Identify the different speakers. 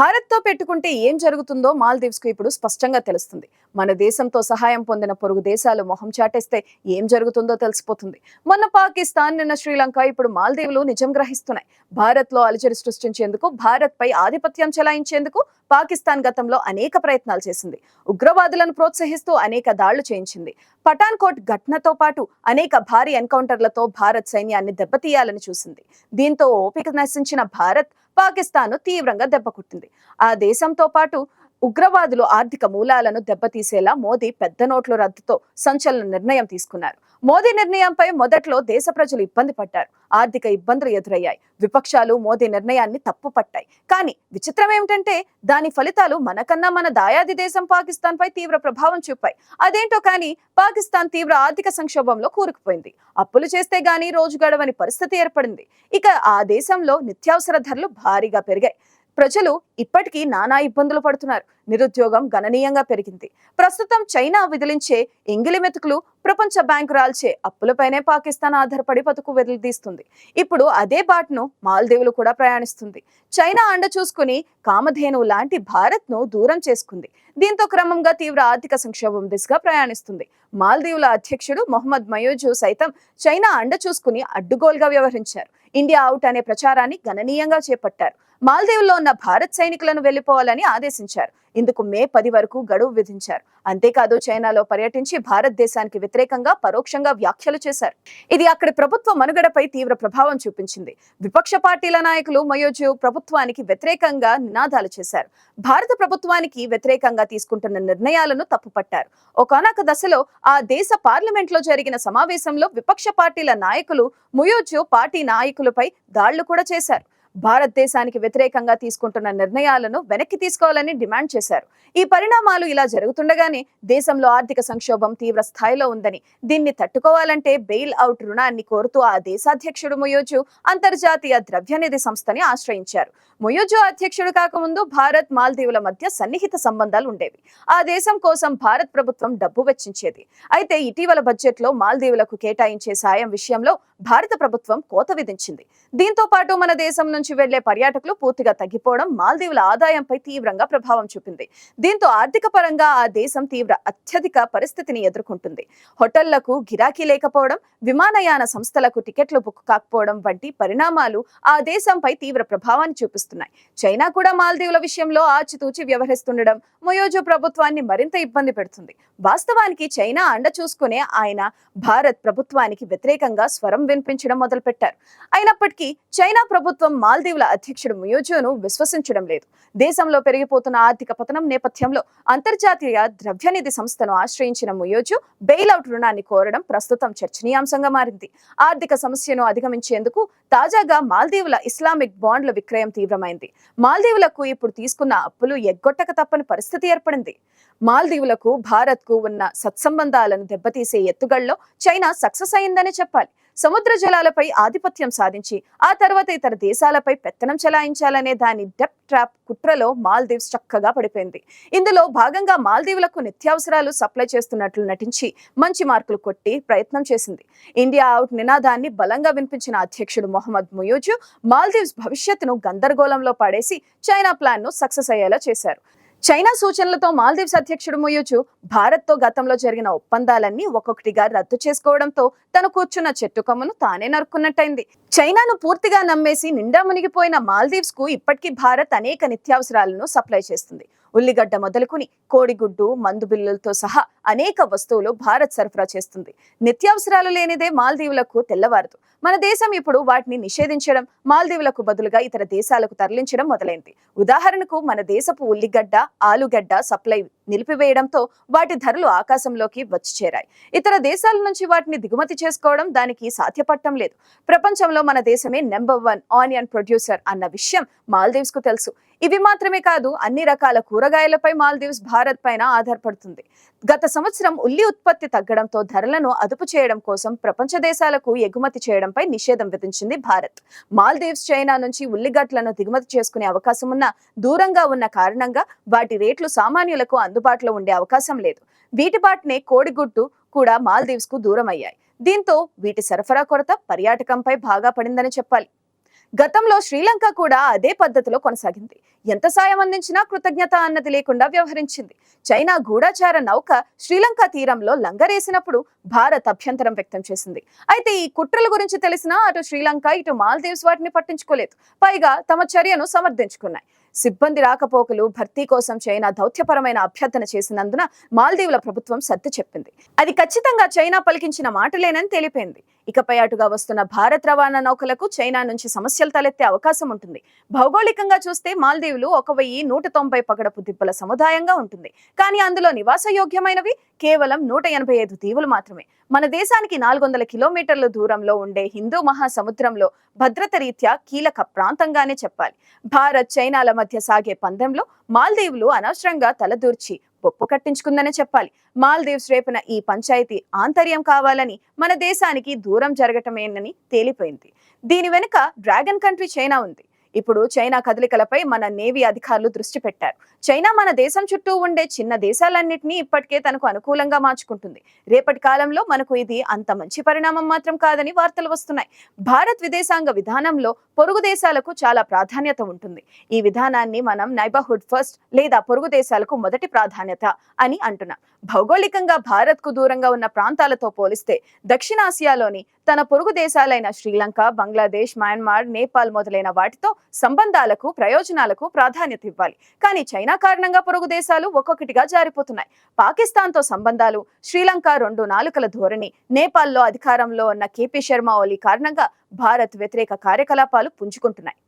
Speaker 1: భారత్తో పెట్టుకుంటే ఏం జరుగుతుందో మాల్దీవ్స్కు ఇప్పుడు స్పష్టంగా తెలుస్తుంది. మన దేశంతో సహాయం పొందిన పొరుగు దేశాలు మొహం చాటేస్తే ఏం జరుగుతుందో తెలిసిపోతుంది. మొన్న పాకిస్తాన్ నిన్న శ్రీలంక ఇప్పుడు మాల్దీవులు నిజం గ్రహిస్తున్నాయి. భారత్లో అలజడి సృష్టించేందుకు భారత్ పై ఆధిపత్యం చెలాయించేందుకు పాకిస్తాన్ గతంలో అనేక ప్రయత్నాలు చేసింది. ఉగ్రవాదులను ప్రోత్సహిస్తూ అనేక దాళ్ళు చేయించింది. పఠాన్కోట్ ఘటనతో పాటు అనేక భారీ ఎన్కౌంటర్లతో భారత్ సైన్యాన్ని దెబ్బతీయాలని చూసింది. దీంతో ఓపిక నశించిన భారత్ పాకిస్తాన్ తీవ్రంగా దెబ్బకొట్టింది. ఆ దేశంతో పాటు ఉగ్రవాదులు ఆర్థిక మూలాలను దెబ్బతీసేలా మోదీ పెద్ద నోట్ల రద్దుతో సంచలన నిర్ణయం తీసుకున్నారు. మోదీ నిర్ణయంపై మొదట్లో దేశ ప్రజలు ఇబ్బంది పడ్డారు. ఆర్థిక ఇబ్బందులు ఎదురయ్యాయి. విపక్షాలు మోదీ నిర్ణయాన్ని తప్పుపట్టాయి. కానీ విచిత్రం ఏమిటంటే దాని ఫలితాలు మనకన్నా మన దాయాది దేశం పాకిస్తాన్ పై తీవ్ర ప్రభావం చూపాయి. అదేంటో కానీ పాకిస్తాన్ తీవ్ర ఆర్థిక సంక్షోభంలో కూరుకుపోయింది. అప్పులు చేస్తే గానీ రోజు గడవని పరిస్థితి ఏర్పడింది. ఇక ఆ దేశంలో నిత్యావసర ధరలు భారీగా పెరిగాయి. ప్రజలు ఇప్పటికీ నానా ఇబ్బందులు పడుతున్నారు. నిరుద్యోగం గణనీయంగా పెరిగింది. ప్రస్తుతం చైనా విదిలించే ఎంగిలి మెతుకులు ప్రపంచ బ్యాంకు రాల్చే అప్పులపైనే పాకిస్తాన్ ఆధారపడి బతుకు వెదిలితీస్తుంది. ఇప్పుడు అదే బాట్ను మాల్దీవులు కూడా ప్రయాణిస్తుంది. చైనా అండ చూసుకుని కామధేను లాంటి భారత్ను దూరం చేసుకుంది. దీంతో క్రమంగా తీవ్ర ఆర్థిక సంక్షోభం దిశగా ప్రయాణిస్తుంది. మాల్దీవుల అధ్యక్షుడు మొహమ్మద్ మయోజు సైతం చైనా అండ చూసుకుని అడ్డుగోలుగా వ్యవహరించారు. ఇండియా అవుట్ అనే ప్రచారాన్ని గణనీయంగా చేపట్టారు. మాల్దీవుల్లో ఉన్న భారత్ సైనికులను వెళ్ళిపోవాలని ఆదేశించారు. ఇందుకు మే పది వరకు గడువు విధించారు. అంతేకాదు చైనాలో పర్యటించి భారతదేశానికి వ్యతిరేకంగా పరోక్షంగా వ్యాఖ్యలు చేశారు. ఇది అక్కడి ప్రభుత్వ మనుగడపై తీవ్ర ప్రభావం చూపించింది. విపక్ష పార్టీల నాయకులు మయోజు ప్రభుత్వానికి వ్యతిరేకంగా నినాదాలు చేశారు. భారత ప్రభుత్వానికి వ్యతిరేకంగా తీసుకుంటున్న నిర్ణయాలను తప్పుపట్టారు. ఒకనొక దశలో ఆ దేశ పార్లమెంట్లో జరిగిన సమావేశంలో విపక్ష పార్టీల నాయకులు ముయోజు పార్టీ నాయకులపై దాళ్ళు కూడా చేశారు. భారతదేశానికి వ్యతిరేకంగా తీసుకుంటున్న నిర్ణయాలను వెనక్కి తీసుకోవాలని డిమాండ్ చేశారు. ఈ పరిణామాలు ఇలా జరుగుతుండగానే దేశంలో ఆర్థిక సంక్షోభం తీవ్ర స్థాయిలో ఉందని దీన్ని తట్టుకోవాలంటే బెయిల్ అవుట్ రుణాన్ని కోరుతూ ఆ దేశాధ్యక్షుడు మొయోజు అంతర్జాతీయ ద్రవ్యనిధి సంస్థని ఆశ్రయించారు. మొయోజు అధ్యక్షుడు కాకముందు భారత్ మాల్దీవుల మధ్య సన్నిహిత సంబంధాలు ఉండేవి. ఆ దేశం కోసం భారత్ ప్రభుత్వం డబ్బు వెచ్చించేది. అయితే ఇటీవల బడ్జెట్లో మాల్దీవులకు కేటాయించే సాయం విషయంలో భారత ప్రభుత్వం కోత విధించింది. దీంతో పాటు మన దేశం నుంచి వెళ్ళే పర్యాటకులు పూర్తిగా తగ్గిపోవడం మాల్దీవుల ఆదాయంపై తీవ్రంగా ప్రభావం చూపింది. దీంతో ఆర్థిక పరంగా ఆ దేశం తీవ్ర అత్యధిక పరిస్థితిని ఎదుర్కొంటుంది. హోటళ్ళకు గిరాకీ లేకపోవడం విమానయాన సంస్థలకు టికెట్లు బుక్ కాకపోవడం వంటి పరిణామాలు ఆ దేశంపై తీవ్ర ప్రభావాన్ని చూపిస్తున్నాయి. చైనా కూడా మాల్దీవుల విషయంలో ఆచితూచి వ్యవహరిస్తుండడం మొయోజో ప్రభుత్వాన్ని మరింత ఇబ్బంది పెడుతుంది. వాస్తవానికి చైనా అండ చూసుకునే ఆయన భారత్ ప్రభుత్వానికి వ్యతిరేకంగా స్వరం వినిపించడం మొదలుపెట్టారు. అయినప్పటికీ చైనా ప్రభుత్వం మాల్దీవుల అధ్యక్షుడు ముయోజోను విశ్వసించడం లేదు. దేశంలో పెరిగిపోతున్న ఆర్థిక పతనం నేపథ్యంలో అంతర్జాతీయ ద్రవ్యనిధి సంస్థను ఆశ్రయించిన ముయోజు బెయిలౌట్ రుణాన్ని కోరడం ప్రస్తుతం చర్చనీయాంశంగా మారింది. ఆర్థిక సమస్యను అధిగమించేందుకు తాజాగా మాల్దీవుల ఇస్లామిక్ బాండ్ల విక్రయం తీవ్రమైంది. మాల్దీవులకు ఇప్పుడు తీసుకున్న అప్పులు ఎగ్గొట్టక తప్పని పరిస్థితి ఏర్పడింది. మాల్దీవులకు భారత్కు ఉన్న సత్సంబంధాలను దెబ్బతీసే ఎత్తుగడలో చైనా సక్సెస్ అయిందని చెప్పాలి. సముద్ర జలాలపై ఆధిపత్యం సాధించి ఆ తర్వాత ఇతర దేశాలపై పెత్తనం చెలాయించాలనే దాని డెప్ ట్రాప్ కుట్రలో మాల్దీవ్స్ చక్కగా పడిపోయింది. ఇందులో భాగంగా మాల్దీవులకు నిత్యావసరాలు సప్లై చేస్తున్నట్లు నటించి మంచి మార్కులు కొట్టి ప్రయత్నం చేసింది. ఇండియా అవుట్ నినాదాన్ని బలంగా వినిపించిన అధ్యక్షుడు మొహమ్మద్ ముయూజు మాల్దీవ్స్ భవిష్యత్తును గందరగోళంలో పాడేసి చైనా ప్లాన్ను సక్సెస్ అయ్యేలా చేశారు. చైనా సూచనలతో మాల్దీవ్స్ అధ్యక్షుడు ముయోచు భారత్తో గతంలో జరిగిన ఒప్పందాలన్నీ ఒక్కొక్కటిగా రద్దు చేసుకోవడంతో తను కూర్చున్న చెట్టు కొమ్మను తానే నరుక్కున్నట్టయింది. చైనాను పూర్తిగా నమ్మేసి నిండా మునిగిపోయిన మాల్దీవ్స్కు ఇప్పటికీ భారత్ అనేక నిత్యావసరాలను సప్లై చేస్తుంది. ఉల్లిగడ్డ మొదలుకుని కోడిగుడ్డు మందు బిల్లులతో సహా అనేక వస్తువులు భారత్ సరఫరా చేస్తుంది. నిత్యావసరాలు లేనిదే మాల్దీవులకు తెల్లవారదు. మన దేశం ఇప్పుడు వాటిని నిషేధించడం మాల్దీవులకు బదులుగా ఇతర దేశాలకు తరలించడం మొదలైంది. ఉదాహరణకు మన దేశపు ఉల్లిగడ్డ ఆలుగడ్డ సప్లై నిలిపివేయడంతో వాటి ధరలు ఆకాశంలోకి వచ్చి చేరాయి. ఇతర దేశాల నుంచి వాటిని దిగుమతి చేసుకోవడం దానికి సాధ్యపడటం లేదు. ప్రపంచంలో మన దేశమే నెంబర్ వన్ ఆనియన్ ప్రొడ్యూసర్ అన్న విషయం మాల్దీవ్స్కు తెలుసు. ఇవి మాత్రమే కాదు అన్ని రకాల కూరగాయలపై మాల్దీవ్స్ భారత్ పైన ఆధారపడుతుంది. గత సంవత్సరం ఉల్లి ఉత్పత్తి తగ్గడంతో ధరలను అదుపు చేయడం కోసం ప్రపంచ దేశాలకు ఎగుమతి చేయడంపై నిషేధం విధించింది భారత్. మాల్దీవ్స్ చైనా నుంచి ఉల్లిగడ్లను దిగుమతి చేసుకునే అవకాశం ఉన్న దూరంగా ఉన్న కారణంగా వాటి రేట్లు సామాన్యులకు అందుబాటులో ఉండే అవకాశం లేదు. వీటి బాటినే కోడిగుడ్డు కూడా మాల్దీవ్స్కు దూరం అయ్యాయి దీంతో వీటి సరఫరా కొరత పర్యాటకంపై బాగా పడిందని చెప్పాలి. గతంలో శ్రీలంక కూడా అదే పద్ధతిలో కొనసాగింది. ఎంత సాయం అందించినా కృతజ్ఞత అన్నది లేకుండా వ్యవహరించింది. చైనా గూఢచార నౌక శ్రీలంక తీరంలో లంగరేసినప్పుడు భారత్ అభ్యంతరం వ్యక్తం చేసింది. అయితే ఈ కుట్రల గురించి తెలిసినా అటు శ్రీలంక ఇటు మాల్దీవ్స్ వాటిని పట్టించుకోలేదు. పైగా తమ చర్యను సమర్థించుకున్నాయి. సిబ్బంది రాకపోకలు భర్తీ కోసం చైనా దౌత్యపరమైన అభ్యర్థన చేసినందున మాల్దీవుల ప్రభుత్వం సర్ది చెప్పింది. అది ఖచ్చితంగా చైనా పలికించిన మాటలేనని తెలిపింది. ఇకపై అటుగా వస్తున్న భారత్ రవాణా నౌకలకు చైనా నుంచి సమస్యలు తలెత్తే అవకాశం ఉంటుంది. భౌగోళికంగా చూస్తే మాల్దీవులు ఒక వెయ్యి నూట తొంభై పగడపు దిబ్బల సముదాయంగా ఉంటుంది. కానీ అందులో నివాసయోగ్యమైనవి కేవలం నూట ఎనభై ఐదు దీవులు మాత్రమే. మన దేశానికి నాలుగు వందల కిలోమీటర్ల దూరంలో ఉండే హిందూ మహాసముద్రంలో భద్రత రీత్యా కీలక ప్రాంతంగానే చెప్పాలి. భారత్ చైనాల మధ్య సాగే పందెంలో మాల్దీవులు అనవసరంగా తలదూర్చి బొప్పు కట్టించుకుందనే చెప్పాలి. మాల్దీవ్స్ రేపున ఈ పంచాయతీ ఆంతర్యం కావాలని మన దేశానికి దూరం జరగటమేనని తేలిపోయింది. దీని వెనుక డ్రాగన్ కంట్రీ చైనా ఉంది. ఇప్పుడు చైనా కదలికలపై మన నేవీ అధికారులు దృష్టి పెట్టారు. చైనా మన దేశం చుట్టూ ఉండే చిన్న దేశాలన్నింటినీ ఇప్పటికే తనకు అనుకూలంగా మార్చుకుంటుంది. రేపటి కాలంలో మనకు ఇది అంత మంచి పరిణామం మాత్రం కాదని వార్తలు వస్తున్నాయి. భారత్ విదేశాంగ విధానంలో పొరుగు దేశాలకు చాలా ప్రాధాన్యత ఉంటుంది. ఈ విధానాన్ని మనం నైబర్హుడ్ ఫస్ట్ లేదా పొరుగు దేశాలకు మొదటి ప్రాధాన్యత అని అంటున్నాం. భౌగోళికంగా భారత్కు దూరంగా ఉన్న ప్రాంతాలతో పోలిస్తే దక్షిణాసియాలోని తన పొరుగు దేశాలైన శ్రీలంక బంగ్లాదేశ్ మయన్మార్ నేపాల్ మొదలైన వాటితో సంబంధాలకు ప్రయోజనాలకు ప్రాధాన్యత ఇవ్వాలి. కానీ చైనా కారణంగా పొరుగు దేశాలు ఒక్కొక్కటిగా జారిపోతున్నాయి. పాకిస్తాన్తో సంబంధాలు శ్రీలంక రెండు నాలుకల ధోరణి నేపాల్లో అధికారంలో ఉన్న కేపీ శర్మ ఓలీ కారణంగా భారత్ వ్యతిరేక కార్యకలాపాలు పుంజుకుంటున్నాయి.